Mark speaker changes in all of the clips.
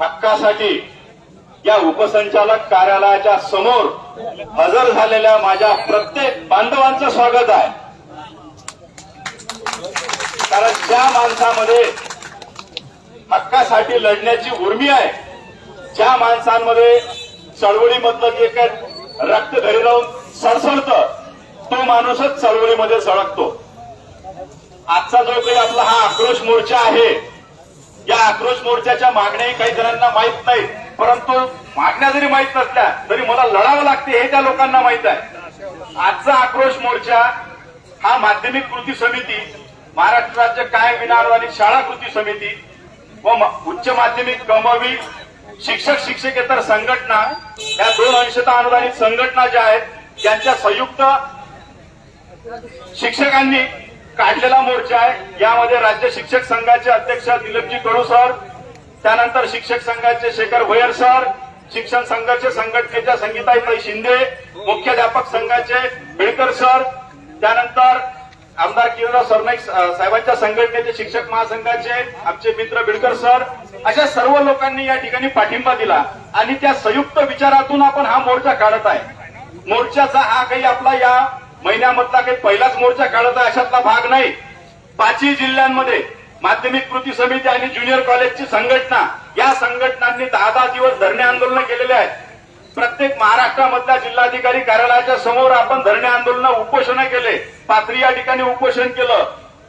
Speaker 1: हक्कासाठी या उपसंचालक कार्यालयाच्या समोर हजर झालेल्या माझ्या प्रत्येक बांधवांचं स्वागत आहे. कारण ज्या माणसामध्ये हक्कासाठी लढण्याची उर्मी आहे ज्या माणसांमध्ये चळवळीमधलं जे काय रक्त घरी राहून सळसळतं तो माणूसच चळवळीमध्ये सळकतो आजचा जो काही आपला हा आक्रोश मोर्चा आहे या आक्रोश मोर्चाच्या मागण्याही काही जणांना माहीत नाही. परंतु मागण्या जरी माहीत नसल्या तरी मला लढावं लागते हे त्या लोकांना माहीत आहे. आजचा आक्रोश मोर्चा हा माध्यमिक कृती समिती महाराष्ट्र राज्य कायम विनाअनुदानित शाळा कृती समिती व उच्च माध्यमिक कमवी शिक्षक शिक्षकेतर संघटना या दोन अंशता अनुदानित संघटना ज्या आहेत त्यांच्या संयुक्त शिक्षकांनी काढलेला मोर्चा आहे. यामध्ये राज्य शिक्षक संघाचे अध्यक्ष दिलीपजी कडू सर त्यानंतर शिक्षक संघाचे शेखर भोयर सर शिक्षण संघाचे संघटनेच्या संगीताईताई शिंदे मुख्याध्यापक संघाचे बिडकर सर त्यानंतर आमदार किरणराव सरनाईक साहेबांच्या संघटनेचे शिक्षक महासंघाचे आमचे मित्र बिडकर सर अशा सर्व लोकांनी या ठिकाणी पाठिंबा दिला आणि त्या संयुक्त विचारातून आपण हा मोर्चा काढत आहे. मोर्चाचा हा काही आपला या महिन्यामधला काही पहिलाच मोर्चा काढत अशातला भाग नाही. पाचही जिल्ह्यांमध्ये माध्यमिक कृती समिती आणि ज्युनियर कॉलेजची संघटना या संघटनांनी दहा दहा दिवस धरणे आंदोलन केलेले आहेत. प्रत्येक महाराष्ट्रामधल्या जिल्हाधिकारी कार्यालयाच्या समोर आपण धरणे आंदोलन उपोषण केले पाथरी या ठिकाणी उपोषण केलं.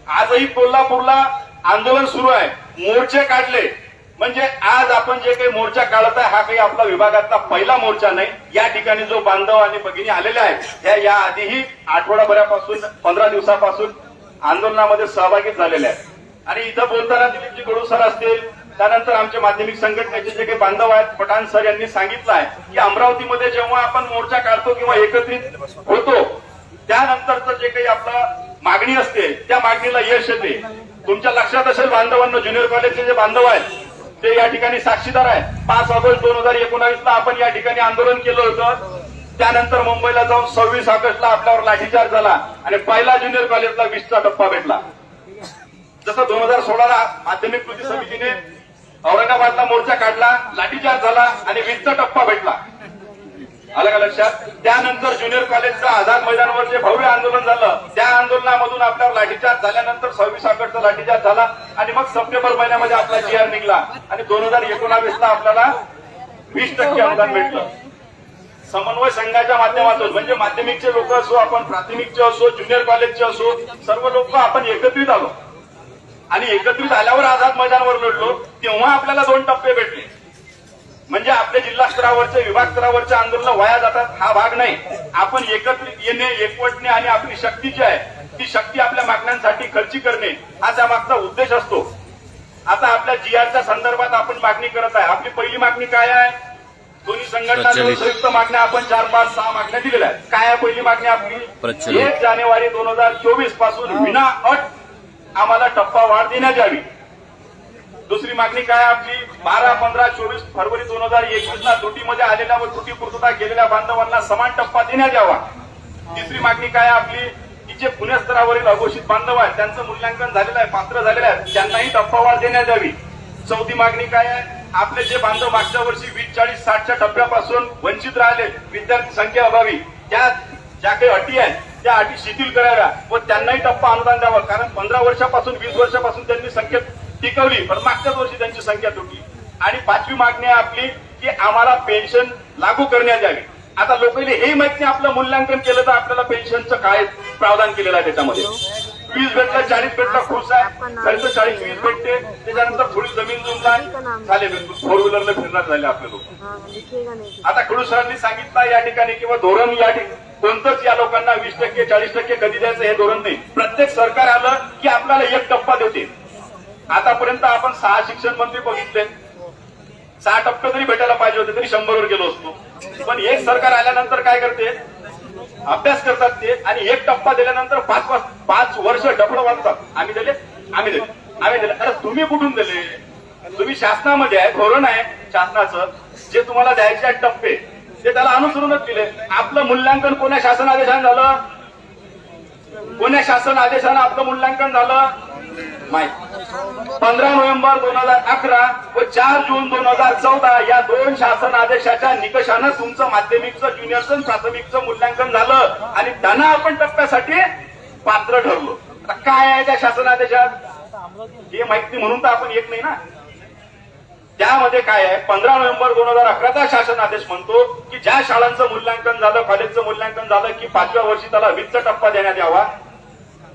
Speaker 1: आजही कोल्हापूरला आंदोलन सुरू आहे. मोर्चे काढले. म्हणजे आज आपण जे काही मोर्चा काढत आहे हा काही आपला विभागातला पहिला मोर्चा नाही. या ठिकाणी जो बांधव आणि भगिनी आलेले आहेत त्या या आधीही आठवडाभरापासून पंधरा दिवसापासून आंदोलनामध्ये सहभागी झालेल्या आहेत. आणि इथं बोलताना दिलीपजी कडू सर असतील त्यानंतर आमचे माध्यमिक संघटनेचे जे काही बांधव आहेत पठाण सर यांनी सांगितलं आहे की अमरावतीमध्ये जेव्हा आपण मोर्चा काढतो किंवा एकत्रित होतो त्यानंतरचं जे काही आपलं मागणी असते त्या मागणीला यश येते. तुमच्या लक्षात असेल बांधवांना ज्युनियर कॉलेजचे जे बांधव आहेत ते या ठिकाणी साक्षीदार आहे पाच ऑगस्ट दोन हजार एकोणावीसला आपण या ठिकाणी आंदोलन केलं होतं. त्यानंतर मुंबईला जाऊन सव्वीस ऑगस्टला आपल्यावर लाठीचार्ज झाला आणि पहिला ज्युनियर कॉलेजला वीसचा टप्पा भेटला. जसं दोन हजार सोळाला माध्यमिक कृती समितीने औरंगाबादला मोर्चा काढला लाठीचार्ज झाला आणि वीसचा टप्पा भेटला. आलं का लक्षात? त्यानंतर ज्युनियर कॉलेजचं आझाद मैदानावर जे भव्य आंदोलन झालं त्या आंदोलनामधून आपल्यावर लाठीचार्ज झाल्यानंतर सव्वीस ऑगस्टचा लाठीचार्ज झाला आणि मग सप्टेंबर महिन्यामध्ये आपला जी आर निघला. आणि दोन हजार एकोणावीसला आपल्याला वीस टक्के अनुदान भेटलं. समन्वय संघाच्या माध्यमातून म्हणजे माध्यमिकचे लोक असो आपण प्राथमिकचे असो ज्युनियर कॉलेजचे असो सर्व लोक आपण एकत्रित आलो. आणि एकत्रित आल्यावर आझाद मैदानावर लढलो तेव्हा आपल्याला दोन टप्पे भेटले. म्हणजे आपल्या जिल्हा स्तरावरचे विभाग स्तरावरचे आंदोलन वाया जातात हा भाग नाही. आपण एकत्रित येणे एकवटणे आणि आपली शक्ती जी आहे ती शक्ती आपल्या मागण्यांसाठी खर्ची करणे हा त्यामागचा उद्देश असतो. आता आपल्या जीआरच्या संदर्भात आपण मागणी करत आहे. आपली पहिली मागणी काय आहे? दोन्ही संघटनांच्या. संयुक्त मागण्या आपण चार पाच सहा मागण्या दिलेल्या आहेत. काय आहे पहिली मागणी आपली. एक जानेवारी दोन हजार चोवीसपासून विना अट आम्हाला टप्पा वाढ देण्यात यावी. दुसरी मागणी काय आपली? बारा पंधरा चोवीस फरवरी दोन हजार एकवीस ला त्रुटीमध्ये आलेल्या व त्रुटी पूर्तता केलेल्या बांधवांना समान टप्पा देण्यात यावा. तिसरी मागणी काय आपली? की जे पुणे स्तरावरील अघोषित बांधव आहेत त्यांचं मूल्यांकन झालेलं आहे पात्र झालेलं आहे त्यांनाही टप्पा वाढ देण्यात यावी. चौथी मागणी काय आहे? आपले जे बांधव मागच्या वर्षी वीस चाळीस साठच्या टप्प्यापासून वंचित राहिले विद्यार्थी संख्या अभावी त्या ज्या काही अटी आहेत त्या अटी शिथिल कराव्या व त्यांनाही टप्पा अनुदान द्यावं. कारण पंधरा वर्षापासून वीस वर्षापासून त्यांनी संख्येत टिकवली पण मागच्याच वर्षी त्यांची संख्या तुटली. आणि पाचवी मागणी आपली की आम्हाला पेन्शन लागू करण्यात यावी. आता लोकांनी हे माहीत नाही आपलं मूल्यांकन केलं तर आपल्याला पेन्शनचं काय प्रावधान केलेलं आहे त्याच्यामध्ये? वीस भेटला चाळीस भेटला खुश आहे खर्च चाळीस वीस भेटते त्याच्यानंतर थोडी जमीन जुमला झाले फोर व्हीलरला फिरणार झाले आपले लोक. आता खडू सरांनी सांगितलं या ठिकाणी किंवा धोरण या ठिकाणी कोणतंच या लोकांना वीस टक्के चाळीस टक्के कधी द्यायचं हे धोरण नाही. प्रत्येक सरकार आलं की आपल्याला एक टप्पा देते आतापर्यंत आपण सहा शिक्षण मंत्री बघितले. सहा टप्पे तरी भेटायला पाहिजे होते तरी शंभरवर गेलो असतो. पण एक सरकार आल्यानंतर काय करते? अभ्यास करतात ते आणि एक टप्पा दिल्यानंतर पाच पाच वर्ष डबडं वाचतात आम्ही दिले? आम्ही दिले. आम्ही दिले. अरे तुम्ही कुठून दिले? तुम्ही शासनामध्ये आहे धोरण आहे शासनाचं. जे तुम्हाला द्यायचे आहेत टप्पे ते त्याला अनुसरूनच दिले. आपलं मूल्यांकन कोण्या शासन आदेशानं झालं? कोण्या शासन आदेशानं आपलं मूल्यांकन झालं? माहिती पंधरा नोव्हेंबर दोन हजार अकरा व चार जून दोन हजार चौदा या दोन शासन आदेशाच्या निकषानं तुमचं माध्यमिकचं ज्युनियरचं प्राथमिकचं मूल्यांकन झालं आणि त्यांना आपण टप्प्यासाठी पात्र ठरलो. आता काय आहे त्या शासन आदेशात? हे माहिती म्हणून तर आपण येत नाही ना. त्यामध्ये काय आहे? पंधरा नोव्हेंबर दोन हजार अकराचा शासन आदेश म्हणतो की ज्या शाळांचं मूल्यांकन झालं कॉलेजचं मूल्यांकन झालं की पाचव्या वर्षी त्याला वित्त टप्पा देण्यात यावा.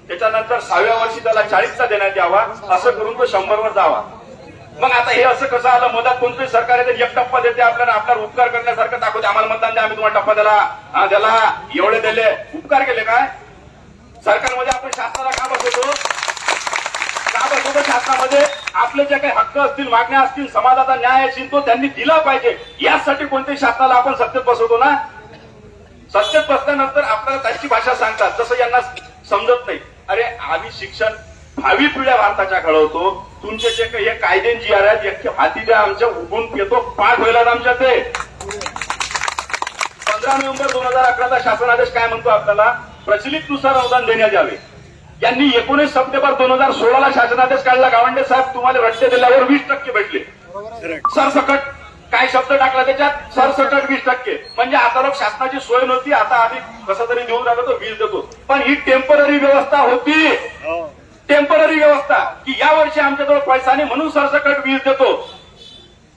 Speaker 1: त्याच्यानंतर सहाव्या वर्षी त्याला चाळीसचा देण्यात यावा असं करून तो शंभरवर जावा. मग आता हे असं कसं आलं? मधात कोणतरी सरकार येते एक टप्पा देते आपल्याला आपल्याला उपकार करण्यासारखं दाखवते. आम्हाला मतदान द्या आम्ही तुम्हाला टप्पा दिला हा त्याला एवढे दिले. उपकार केले काय? सरकारमध्ये आपण शासनाला का बसवतो? का बसवतो शासनामध्ये? आपले जे काही हक्क असतील मागण्या असतील समाजाचा न्याय असेल तो त्यांनी दिला पाहिजे. यासाठी कोणत्याही शासनाला आपण सत्तेत बसवतो ना? सत्तेत बसल्यानंतर आपल्याला त्यांची भाषा सांगतात. जसं यांना समजत नाही. अरे आम्ही शिक्षण भावी पिढ्या भारताच्या घडवतो. तुमचे जे काही कायदे जी आर आहेत हाती द्या आमच्या उगून येतो पाठ व्हायला आमच्या ते पंधरा नोव्हेंबर दोन हजार अकराचा शासन आदेश काय म्हणतो आपल्याला? प्रचलित नुसार अनुदान देण्यात यावे. यांनी एकोणीस सप्टेंबर दोन हजार सोळाला शासनादेश काढला. गावंडे साहेब तुम्हाला रट्टे दिल्यावर वीस टक्के भेटले. सरसकट काय शब्द टाकला त्याच्यात? सरसकट वीस टक्के. म्हणजे आता लोक शासनाची सोय नव्हती आता आम्ही कसं तरी देऊन राहिलो तो वीज देतो. पण ही टेंपररी व्यवस्था होती. टेंपररी व्यवस्था. की या वर्षी आमच्याजवळ पैसा नाही म्हणून सरसकट वीज देतो.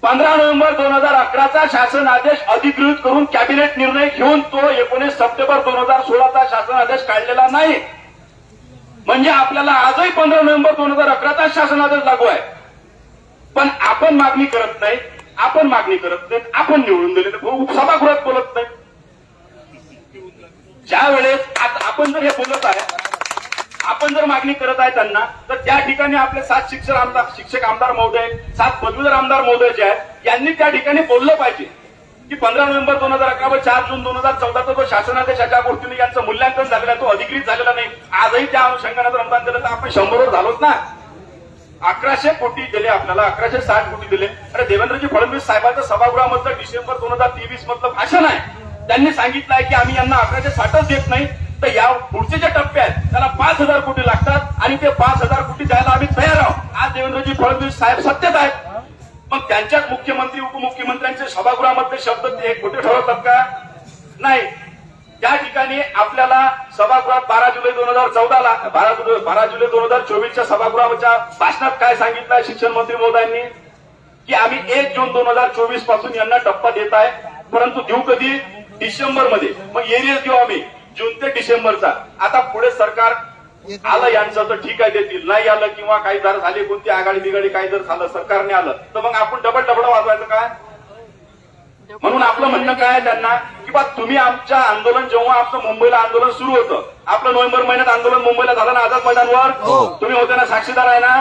Speaker 1: पंधरा नोव्हेंबर दोन हजार अकराचा शासन आदेश अधिकृत करून कॅबिनेट निर्णय घेऊन तो एकोणीस सप्टेंबर दोन हजार सोळाचा शासन आदेश काढलेला नाही. म्हणजे आपल्याला आजही पंधरा नोव्हेंबर दोन हजार अकराचा शासन आदेश लागू आहे. पण आपण मागणी करत नाही. आपण मागणी करत नाही आपण निवडून दिले हो, सभागृहात बोलत नाही ज्या वेळेस आता आपण जर हे बोलत आहे आपण जर मागणी करत आहे त्यांना तर त्या ठिकाणी आपले सात शिक्षक आमदार शिक्षक आमदार महोदय सात पदवीधर आमदार महोदय जे आहेत यांनी त्या ठिकाणी बोललं पाहिजे की पंधरा नोव्हेंबर दोन हजार अकरा व चार जून दोन हजार चौदाचा जो शासनादेशाच्या गोष्टीने यांचं मूल्यांकन झालेलं तो अधिकृत झालेला नाही. आजही त्या अनुषंगाने जर अनुदान दिलं तर आपण शंभरवर झालोच ना. अकराशे कोटी दिले आपल्याला अकराशे साठ कोटी दिले. अरे देवेंद्रजी फडणवीस साहेबांचं सभागृहामधलं डिसेंबर दोन हजार तेवीस मधलं भाषण आहे. त्यांनी सांगितलं आहे की आम्ही यांना अकराशे साठच देत नाही. तर या पुढचे जे टप्पे आहेत त्याला पाच हजार कोटी लागतात आणि ते पाच हजार कोटी द्यायला आम्ही तयार आहोत. आज देवेंद्रजी फडणवीस साहेब सत्तेत आहेत. मग त्यांच्याच मुख्यमंत्री उपमुख्यमंत्र्यांचे सभागृहामधले शब्द ते खोटे ठरवतात का? नाही. त्या ठिकाणी आपल्याला सभागृहात बारा जुलै दोन हजार चौदाला बारा जुलै बारा जुलै दोन हजार चोवीसच्या सभागृहाच्या भाषणात काय सांगितलं शिक्षण मंत्री महोदयांनी? की आम्ही एक जून दोन हजार चोवीसपासून यांना टप्पा देत आहे परंतु देऊ कधी? डिसेंबरमध्ये मग एरियस देऊ आम्ही जून ते डिसेंबरचा. आता पुढे सरकार आलं यांचं तर ठीक आहे देतील. नाही आलं किंवा काही जर झाली कोणती आघाडी बिघाडी काही जर झालं सरकारने आलं तर मग आपण डबल डबल वाजवायचं काय? म्हणून आपलं म्हणणं काय आहे त्यांना? की बा तुम्ही आमच्या आंदोलन जेव्हा आपलं मुंबईला आंदोलन सुरू होतं आपलं नोव्हेंबर महिन्यात आंदोलन मुंबईला झालं ना आझाद मैदानवर? तुम्ही होते ना साक्षीदार आहे ना?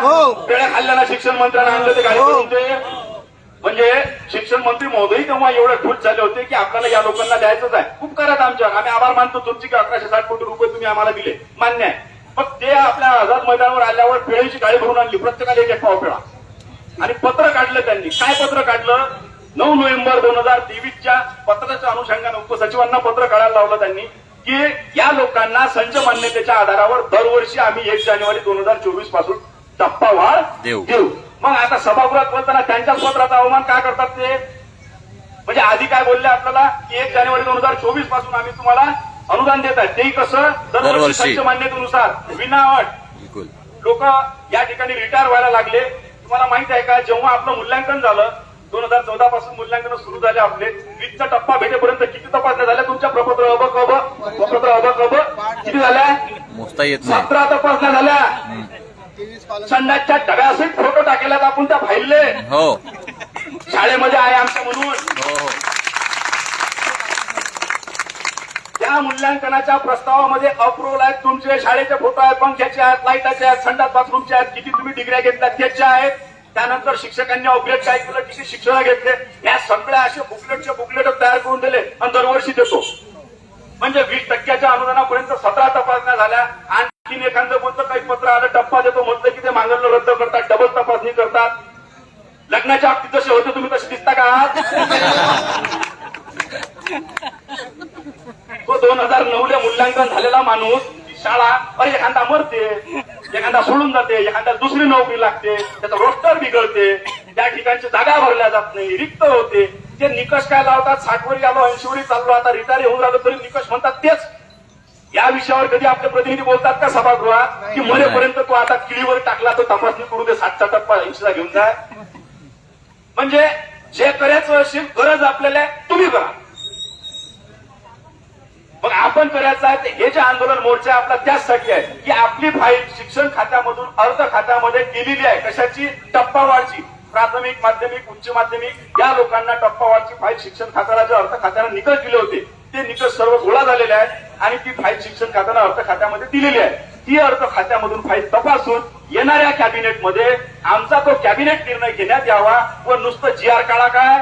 Speaker 1: पेड्या खाल्ल्या ना शिक्षण मंत्र्यांना आणले ते गाडी करून ते म्हणजे शिक्षण मंत्री महोदय तेव्हा एवढे खुश झाले होते की आपल्याला या लोकांना द्यायचंच आहे. खूप करत आमच्यावर. आम्ही आभार मानतो तुमची की अकराशे साठ कोटी रुपये तुम्ही आम्हाला दिले. मान्य आहे. मग ते आपल्या आझाद मैदानावर आल्यावर पेढीची गाडी भरून आणली. प्रत्येकाला एक एक पाव पेढा आणि पत्र काढलं त्यांनी. काय पत्र काढलं? नऊ नोव्हेंबर दोन हजार तेवीसच्या पत्राच्या अनुषंगाने उपसचिवांना पत्र काढायला लावलं त्यांनी की या लोकांना संच मान्यतेच्या आधारावर दरवर्षी आम्ही एक जानेवारी दोन हजार चोवीसपासून टप्पा वाढ
Speaker 2: देऊ.
Speaker 1: देऊ मग आता सभागृहात बोलताना त्यांच्याच पत्राचा अवमान काय करतात ते? म्हणजे आधी काय बोलले आपल्याला की एक जानेवारी दोन हजार चोवीसपासून आम्ही तुम्हाला अनुदान देत आहे तेही कसं? दरवर्षी. संच मान्यतेनुसार. विना अट
Speaker 2: बिलकुल.
Speaker 1: लोक या ठिकाणी रिटायर व्हायला लागले. तुम्हाला माहीत आहे का जेव्हा आपलं मूल्यांकन झालं दोन हजार चौदा पासून मूल्यांकन सुरू झाले आपले. वीसचा टप्पा भेटेपर्यंत किती तपासण्या झाल्या? तुमच्या प्रपत्र अब कब प्रपत्र अब कब किती झाल्या?
Speaker 2: मोजता येत नाही.
Speaker 1: सतरा तपासण्या झाल्या. संडासच्या डब्यासहित फोटो टाकेल्यात आपण त्या फाईलले.
Speaker 2: हो.
Speaker 1: शाळेमध्ये आहे आमच्या म्हणून.
Speaker 2: हो हो.
Speaker 1: त्या मूल्यांकनाच्या प्रस्तावामध्ये अप्रुव्हल आहेत तुमचे. शाळेचे फोटो आहेत पंख्याचे आहेत लाईटाचे आहेत संडास बाथरूमचे आहेत. किती तुम्ही डिग्र्या घेतल्या त्याचे आहेत. त्यानंतर शिक्षकांनी अपग्रेड काय केलं किती शिक्षण घेतले. या सगळ्या असे बुकलेटचे बुकलेट तयार करून दिले आणि दरवर्षी देतो. म्हणजे वीस टक्क्याच्या अनुदानापर्यंत सतरा तपासण्या झाल्या. आणखीन एखादं कोणतं काही पत्र आलं टप्पा देतो. म्हटलं की ते मागणं रद्द करतात डबल तपासणी करतात. लग्नाच्या बाबतीत जसे होते तुम्ही तसे दिसता का तो दोन हजार नऊ ला मूल्यांकन झालेला माणूस शाळा अरे एखादा मरते एखादा सोडून जाते एखाद्या दुसरी नोकरी लागते त्याचा रोस्टर बिघडते त्या ठिकाणची जागा भरल्या जात नाही रिक्त होते. ते निकष काय लावतात साठवरी आलो ऐंशीवरी चाललो आता रिटायर होऊन राहिलो तरी निकष म्हणतात तेच. या विषयावर कधी आपले प्रतिनिधी बोलतात का सभागृहात? की मरेपर्यंत तो आता किळीवर टाकला तो तपासणी करू दे सातचा टप्पा ऐंशीला घेऊन जाय. म्हणजे जे करायचं असेल गरज आपल्याला तुम्ही करा. मग आपण करायचं आहे हे जे आंदोलन मोर्चा आपला त्याचसाठी आहे की आपली फाईल शिक्षण खात्यामधून अर्थ खात्यामध्ये केलेली आहे कशाची? टप्पावारची. प्राथमिक माध्यमिक उच्च माध्यमिक या लोकांना टप्पावारची फाईल शिक्षण खात्याला जे अर्थ खात्याला निकष दिले होते ते निकष सर्व गोळा झालेले आहेत आणि ती फाईल शिक्षण खात्याला अर्थ खात्यामध्ये दिलेली आहे. ती अर्थ खात्यामधून फाईल तपासून येणाऱ्या कॅबिनेटमध्ये आमचा तो कॅबिनेट निर्णय घेण्यात यावा व नुसतं जी आर काढा काय?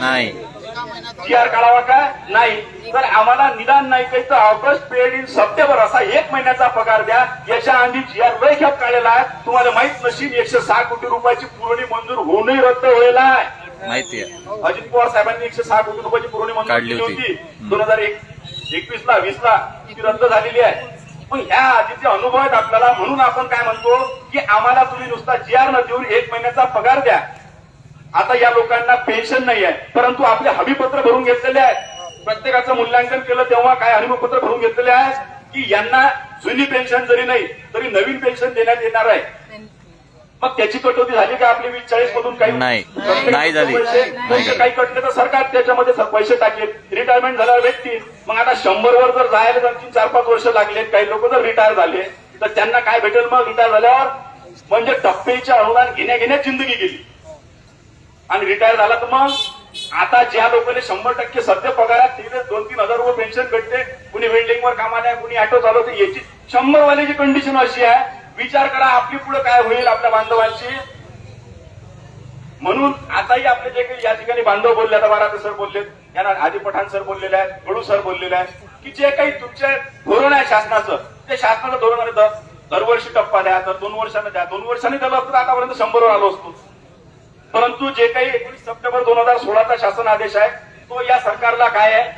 Speaker 2: नाही.
Speaker 1: जी आर काढावा का? नाही. तर आम्हाला निदान नाही काही तर ऑगस्ट पेड इन सप्टेंबर असा एक महिन्याचा पगार द्या. याच्या आधी जी आर खेप काढलेला आहे. तुम्हाला माहीत नशील एकशे सहा कोटी रुपयाची पुरवणी मंजूर होऊनही रद्द व्हायला आहे.
Speaker 2: माहिती आहे.
Speaker 1: अजित पवार साहेबांनी एकशे सहा कोटी रुपयाची पुरवणी मंजूर केली
Speaker 2: होती.
Speaker 1: होती. दोन हजार एकवीस ला वीस ला ती रद्द झालेली आहे. पण ह्या आधीचे अनुभव आहेत आपल्याला म्हणून आपण काय म्हणतो की आम्हाला तुम्ही नुसता जी आर न देऊन एक महिन्याचा पगार द्या. आता या लोकांना पेन्शन नाही आहे परंतु आपले हमीपत्र भरून घेतलेले आहेत. प्रत्येकाचं मूल्यांकन केलं तेव्हा काय हमीपत्र भरून घेतलेले आहेत? की यांना जुनी पेन्शन जरी नाही तरी नवीन पेन्शन देण्यात येणार आहे. मग त्याची कटोती झाली का आपली वीस चाळीस मधून काही?
Speaker 2: नाही. झाली.
Speaker 1: पैसे काही कटले तर सरकार त्याच्यामध्ये पैसे टाकेल. रिटायरमेंट झाल्यावर भेटतील. मग आता शंभर वर जर जायला आणखी चार पाच वर्ष लागलेत काही लोक जर रिटायर झाले तर त्यांना काय भेटेल? मग रिटायर झाल्यावर म्हणजे टप्पेचे अनुदान घेण्या घेण्यात जिंदगी गेली. आणि रिटायर झाला तर मग? आता ज्या लोकांनी शंभर टक्के सध्या पगारात तिथे दोन तीन हजार रुपये पेन्शन भेटते कुणी वेल्डिंगवर कामाला आहे कुणी ऑटो चालवते याची शंभर वाल्याची कंडिशन अशी आहे. विचार करा आपली पुढे काय होईल आपल्या बांधवांची. म्हणून आताही आपले जे काही या ठिकाणी बांधव बोलले आता बाराटे सर बोलले यांना आदि पठाण सर बोललेले आहेत बडू सर बोललेले आहेत की जे काही तुमचे धोरण आहे शासनाचं ते शासनाचं धोरण आहे. दरवर्षी टप्पा द्या तर दोन वर्षाने द्या दोन वर्षांनी दिलं असतं तर आतापर्यंत शंभरवर आलो असतो. परंतु जे काही एकोणीस सप्टेंबर दोन हजार सोळाचा शासन आदेश आहे तो या सरकारला काय आहे?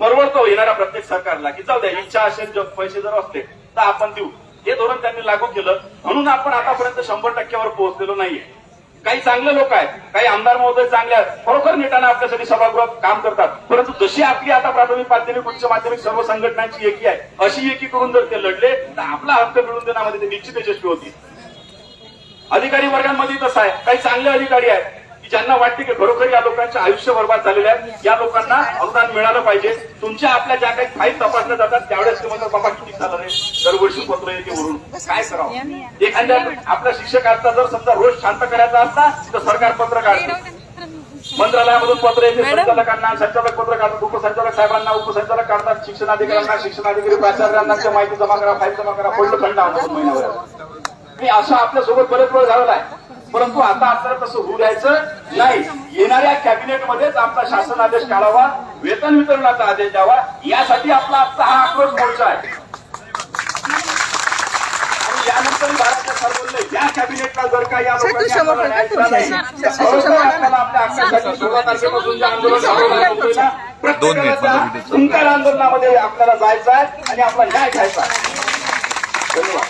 Speaker 1: परवडतो येणाऱ्या प्रत्येक सरकारला की जाऊ द्या इच्छा असेल जर पैसे जर असले तर आपण देऊ. हे धोरण त्यांनी लागू केलं. म्हणून आपण आतापर्यंत शंभर टक्क्यावर पोहोचलेलो नाहीये. काही चांगले लोक आहेत काही आमदार महोदय चांगले आहेत खरोखर नेटाने आपल्यासाठी सभागृहात काम करतात. परंतु जशी आपली आता प्राथमिक माध्यमिक उच्च माध्यमिक सर्व संघटनांची एकी आहे अशी एकी करून जर ते लढले तर आपला हक्क मिळून देण्यामध्ये ते निश्चित यशस्वी होतील. अधिकारी वर्गांमध्ये तसं आहे. काही चांगले अधिकारी आहेत. की ज्यांना वाटते की खरोखर या लोकांचे आयुष्य बर्बाद झालेले आहे या लोकांना अनुदान मिळालं पाहिजे. तुमच्या आपल्या ज्या काही फाईल तपासल्या जातात त्यावेळेस ते म्हणतात बाबा किती झालं रे. दरवर्षी पत्र येते वरून. काय करावं? एखाद्या आपल्या शिक्षकाचा जर समजा रोज शांत करायचा असता तर सरकार पत्र काढते. मंत्रालयामधून पत्र येते. संचालकांना संचालक पत्र काढतात. उपसंचालक साहेबांना उपसंचालक काढतात. शिक्षणाधिकाऱ्यांना शिक्षणाधिकारी प्राचार्यांना माहिती जमा करा फाईल जमा करा. पडलं दोन महिन्यावर मी असं आपल्यासोबत बरेच वेळ झालेला आहे. परंतु आता आपल्याला तसं होऊ द्यायचं नाही. येणाऱ्या कॅबिनेटमध्येच आपला शासन आदेश काढावा वेतन वितरणाचा आदेश द्यावा यासाठी आपला आजचा हा आक्रोश मोर्चा आहे. आणि यानंतर बाळासाहेब सर बोलले या कॅबिनेटला जर का या लोकांनी आपल्याला न्याय दिला नाही, तर खरोखर आपल्याला आपल्या हक्कासाठी सोळा तारखेपासून जे आंदोलन हुंकार आंदोलनामध्ये आपल्याला जायचं आहे आणि आपला न्याय घ्यायचा आहे. धन्यवाद.